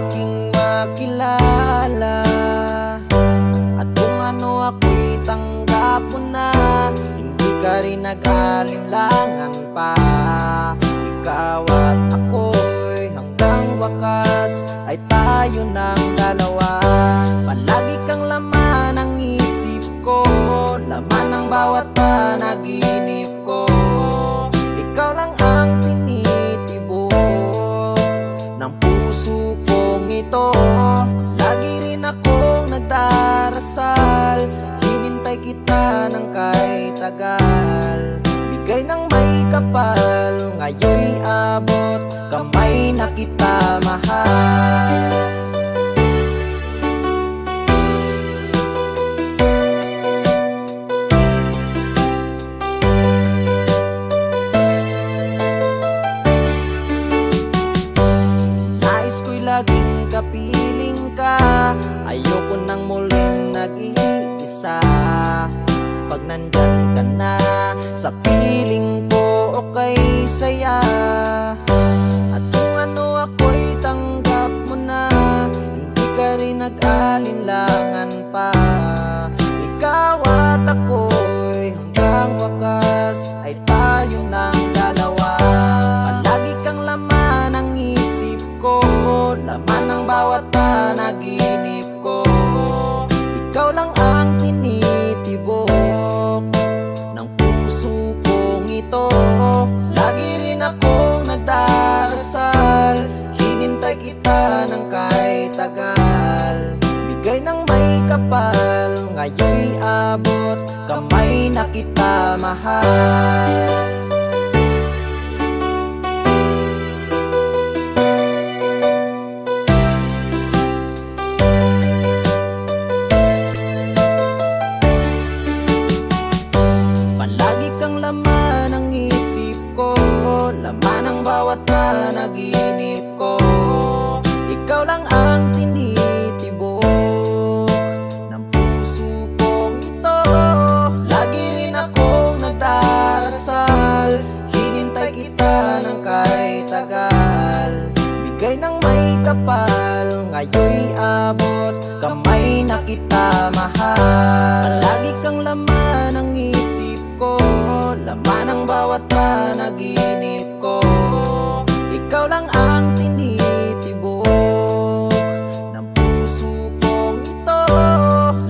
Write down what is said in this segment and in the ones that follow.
aking makilala. At kung ano ako'y tanggap mo na Hindi ka rin nag-alinlangan pa. Ikaw at ako'y hanggang wakas Ay tayo ng dalawa. Palagi kang laman ang isip ko Laman ng bawat panaginip ko. Ikaw lang ang tinitibok ng puso ko kong ito. Lagi rin akong nagdarasal Hinintay kita ng kay tagal. Bigay ng may kapal Ngayon'y abot Kamay na kita mahal. Laging kapiling ka Ayoko nang muling nag-iisa. Pag nandyan ka na Sa piling ko okay saya. At kung ano ako'y tanggap mo na Hindi ka rin nag-alinlangan pa. Ikaw at ako'y hanggang wakas ito Lagi rin akong nagdarasal. Hinintay kita ng kay tagal. Bigay ng may kapal Ngayon'y abot. Kamay na kita mahal ng isip ko Laman ng bawat panaginip ko. Ikaw lang ang tinitibok Ng puso kong ito. Lagi rin akong nagdarasal Hinintay kita ng kay tagal. Bigay ng may kapal Ngayon'y abot Kamay na kita mahal panaginip ko. Ikaw lang ang tinitibok Ng puso kong ito.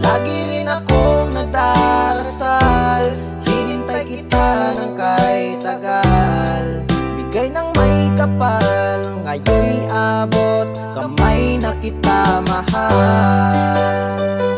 Lagi rin akong nagdarasal Hinintay kita ng kay tagal. Bigay ng may kapal Ngayon'y abot Kamay na kita mahal